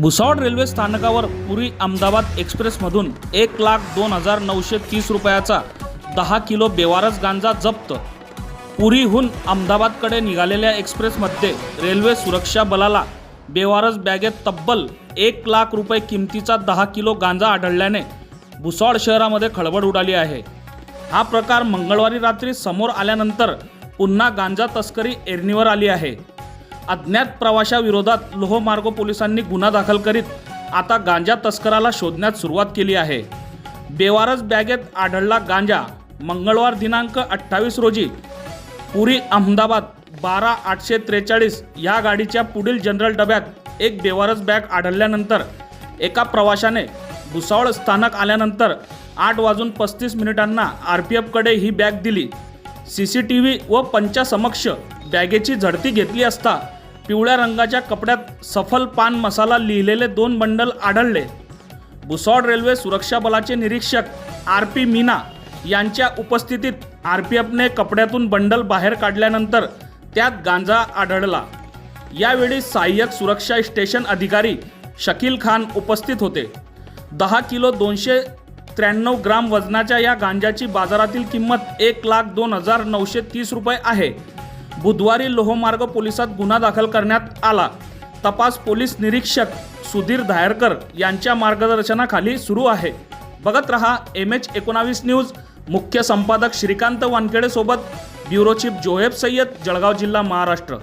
Bhusawal railway स्थानकावर पुरी अहमदाबाद एक्सप्रेसमधून एक लाख दोन हजार नऊशे तीस रुपयाचा दहा किलो बेवारस गांजा जप्त. पुरीहून अहमदाबादकडे निघालेल्या एक्सप्रेसमध्ये रेल्वे सुरक्षा बलाला बेवारस बॅगेत तब्बल एक लाख रुपये किमतीचा दहा किलो गांजा आढळल्याने भुसावळ शहरामध्ये खळबळ उडाली आहे. हा प्रकार मंगळवारी रात्री समोर आल्यानंतर पुन्हा गांजा तस्करी एरणीवर आली आहे. अज्ञात प्रवाशाविरोधात लोहमार्ग पोलिसांनी गुन्हा दाखल करीत आता गांजा तस्कराला शोधण्यात सुरुवात केली आहे. बेवारस बॅगेत आढळला गांजा. मंगळवार दिनांक अठ्ठावीस रोजी पुरी अहमदाबाद बारा आठशे त्रेचाळीस या गाडीच्या पुढील जनरल डब्यात एक बेवारस बॅग आढळल्यानंतर एका प्रवाशाने भुसावळ स्थानक आल्यानंतर आठ वाजून पस्तीस मिनिटांना आर पी एफकडे ही बॅग दिली. सी सी टी व्ही व पंचासमक्ष बॅगेची झडती घेतली असता पिवळ्या रंगाच्या कपड्यात सफल पान मसाला लिहिलेले दोन बंडल आढळले. भुसॉड रेल्वे सुरक्षा बलाचे निरीक्षक आर पी मीना यांच्या उपस्थितीत आर पी एफने कपड्यातून बंडल बाहेर काढल्यानंतर त्यात गांजा आढळला. यावेळी सहाय्यक सुरक्षा स्टेशन अधिकारी शकील खान उपस्थित होते. दहा किलो दोनशे त्र्याण्णव ग्राम वजनाच्या या गांजाची बाजारातील किंमत एक लाख दोन हजार नऊशे तीस रुपये आहे. बुधवारी लोहमार्ग पोलिसात गुन्हा दाखल करण्यात आला. तपास पोलीस निरीक्षक सुधीर धायरकर यांच्या मार्गदर्शनाखाली सुरू आहे. बघत रहा एम एच एकोणावीस न्यूज. मुख्य संपादक श्रीकांत वानखेडे सोबत ब्युरो चीफ जोहेब सय्यद जळगाव जिल्हा महाराष्ट्र.